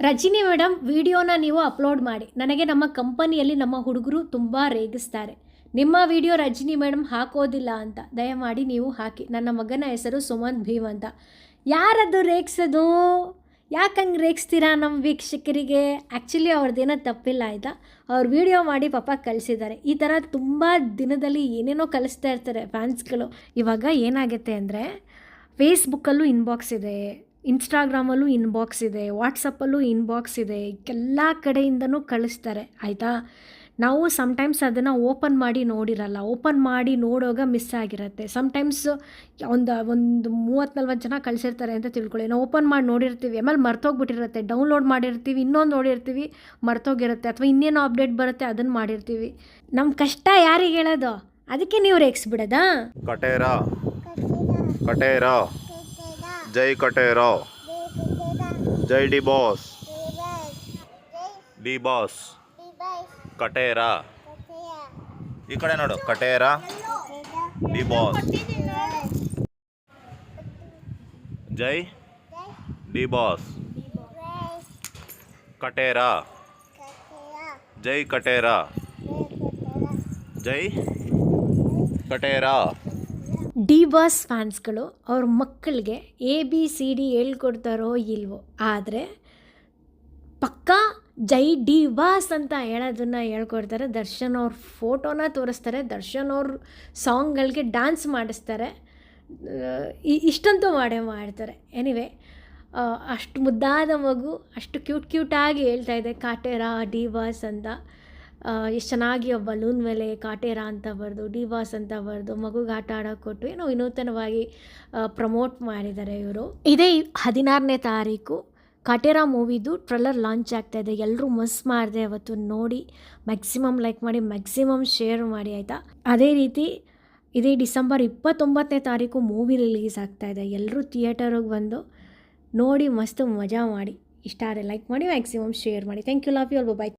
Rajini madam ವಿಡಿಯೋನ ನೀವು upload ಮಾಡಿ. ನನಗೆ ನಮ್ಮ ಕಂಪನಿಯಲ್ಲಿ ನಮ್ಮ ಹುಡುಗರು ತುಂಬ ರೇಗಿಸ್ತಾರೆ. ನಿಮ್ಮ ವಿಡಿಯೋ ರಜಿನಿ ಮೇಡಮ್ ಹಾಕೋದಿಲ್ಲ ಅಂತ ದಯಮಾಡಿ ನೀವು ಹಾಕಿ. ನನ್ನ ಮಗನ ಹೆಸರು ಸುಮಂತ್ ಭೀಮ್ ಅಂತ. ಯಾರದು ರೇಗ್ಸೋದು? ಯಾಕಂಗೆ ರೇಗಿಸ್ತೀರಾ ನಮ್ಮ ವೀಕ್ಷಕರಿಗೆ? ಆ್ಯಕ್ಚುಲಿ ಅವ್ರದ್ದೇನೋ ತಪ್ಪಿಲ್ಲ ಆಯಿತಾ? ಅವ್ರು ವಿಡಿಯೋ ಮಾಡಿ ಪಾಪ ಕಳಿಸಿದ್ದಾರೆ. ಈ ಥರ ತುಂಬ ದಿನದಲ್ಲಿ ಏನೇನೋ ಕಲಿಸ್ತಾ ಇರ್ತಾರೆ ಫ್ಯಾನ್ಸ್ಗಳು ಇವಾಗ ಏನಾಗುತ್ತೆ ಅಂದರೆ ಫೇಸ್ಬುಕ್ಕಲ್ಲೂ ಇನ್ಬಾಕ್ಸ್ ಇದೆ. ಇನ್ಸ್ಟಾಗ್ರಾಮಲ್ಲೂ ಇನ್ಬಾಕ್ಸ್ ಇದೆ ವಾಟ್ಸಪ್ಪಲ್ಲೂ ಇನ್ಬಾಕ್ಸ್ ಇದೆ ಎಲ್ಲ ಕಡೆಯಿಂದನೂ ಕಳಿಸ್ತಾರೆ ಆಯಿತಾ? ನಾವು ಸಮ್ಟೈಮ್ಸ್ ಅದನ್ನು ಓಪನ್ ಮಾಡಿ ನೋಡಿರಲ್ಲ ಓಪನ್ ಮಾಡಿ ನೋಡೋವಾಗ ಮಿಸ್ ಆಗಿರುತ್ತೆ. ಸಮ್ಟೈಮ್ಸ್ ಒಂದು ಒಂದು ಮೂವತ್ತು ನಲ್ವತ್ತು ಜನ ಕಳಿಸಿರ್ತಾರೆ ಅಂತ ತಿಳ್ಕೊಳ್ಳಿ. ನಾವು ಓಪನ್ ಮಾಡಿ ನೋಡಿರ್ತೀವಿ ಆಮೇಲೆ ಮರ್ತೋಗ್ಬಿಟ್ಟಿರುತ್ತೆ. ಡೌನ್ಲೋಡ್ ಮಾಡಿರ್ತೀವಿ ಇನ್ನೊಂದು ನೋಡಿರ್ತೀವಿ ಮರ್ತೋಗಿರುತ್ತೆ. ಅಥವಾ ಇನ್ನೇನೋ ಅಪ್ಡೇಟ್ ಬರುತ್ತೆ ಅದನ್ನು ಮಾಡಿರ್ತೀವಿ. ನಮ್ಮ ಕಷ್ಟ ಯಾರಿಗೆ ಹೇಳೋದು? ಅದಕ್ಕೆ ನೀವು ರೇಗಿಸ್ಬಿಡೋದಾ ಕಟೇರ. ಕಟೇರ. ಜೈ ಕಟೇರ ಜೈ D boss D boss Kaatera. ಈ ಕಡೆ ನೋಡು, ಕಟೇರ ಡಿ ಬಾಸ್ ಜೈ ಡಿ ಬಾಸ್ ಕಟೇರ. ಜೈ ಕಟೇರಾ. ಜೈ ಕಟೇರ. ಡಿ ಬಾಸ್ ಫ್ಯಾನ್ಸ್ಗಳು ಅವ್ರ ಮಕ್ಕಳಿಗೆ ಎ, ಬಿ, ಸಿ, ಡಿ ಹೇಳ್ಕೊಡ್ತಾರೋ ಇಲ್ವೋ, ಆದರೆ ಪಕ್ಕಾ ಜೈ ಡಿ ಬಾಸ್ ಅಂತ ಹೇಳೋದನ್ನು ಹೇಳ್ಕೊಡ್ತಾರೆ. ದರ್ಶನ್ ಅವ್ರ ಫೋಟೋನ ತೋರಿಸ್ತಾರೆ. ದರ್ಶನ್ ಅವ್ರ ಸಾಂಗ್ಗಳಿಗೆ ಡ್ಯಾನ್ಸ್ ಮಾಡಿಸ್ತಾರೆ. ಇಷ್ಟಂತೂ ಮಾಡೇ ಮಾಡ್ತಾರೆ. ಎನಿವೆ ಅಷ್ಟು ಮುದ್ದಾದ ಮಗು, ಅಷ್ಟು ಕ್ಯೂಟ್ ಕ್ಯೂಟಾಗಿ ಹೇಳ್ತಾ ಇದೆ, ಕಾಟೇರಾ ಡಿ ಬಾಸ್ ಅಂತ. ಎಷ್ಟು ಚೆನ್ನಾಗಿ ಬಲೂನ್ ಮೇಲೆ ಕಾಟೇರ ಅಂತ ಬರೆದು ಡಿವಾಸ್ ಅಂತ ಬರೆದು, ಮಗುಗೆ ಆಟ ಆಡೋಕೆ ಕೊಟ್ಟು ಏನೋ ವಿನೂತನವಾಗಿ ಪ್ರಮೋಟ್ ಮಾಡಿದ್ದಾರೆ ಇವರು. ಇದೇ ಹದಿನಾರನೇ ತಾರೀಕು ಕಾಟೇರಾ ಮೂವಿದು ಟ್ರೈಲರ್ ಲಾಂಚ್ ಆಗ್ತಾ ಇದೆ. ಎಲ್ಲರೂ ಮಿಸ್ ಮಾಡಿದೆ ಅವತ್ತು ನೋಡಿ ಮ್ಯಾಕ್ಸಿಮಮ್ ಲೈಕ್ ಮಾಡಿ ಮ್ಯಾಕ್ಸಿಮಮ್ ಶೇರ್ ಮಾಡಿ, ಆಯಿತಾ? ಅದೇ ರೀತಿ ಇದೇ ಡಿಸೆಂಬರ್ ಇಪ್ಪತ್ತೊಂಬತ್ತನೇ ತಾರೀಕು ಮೂವಿ ರಿಲೀಸ್ ಆಗ್ತಾ ಇದೆ. ಎಲ್ಲರೂ ಥಿಯೇಟರಿಗೆ ಬಂದು ನೋಡಿ, ಮಸ್ತ್ ಮಜಾ ಮಾಡಿ. ಇಷ್ಟ ಆದರೆ ಲೈಕ್ ಮಾಡಿ ಮ್ಯಾಕ್ಸಿಮಮ್ ಶೇರ್ ಮಾಡಿ. ಥ್ಯಾಂಕ್ ಯು ಲವ್ ಯು ಅಲ್ವ ಬೈ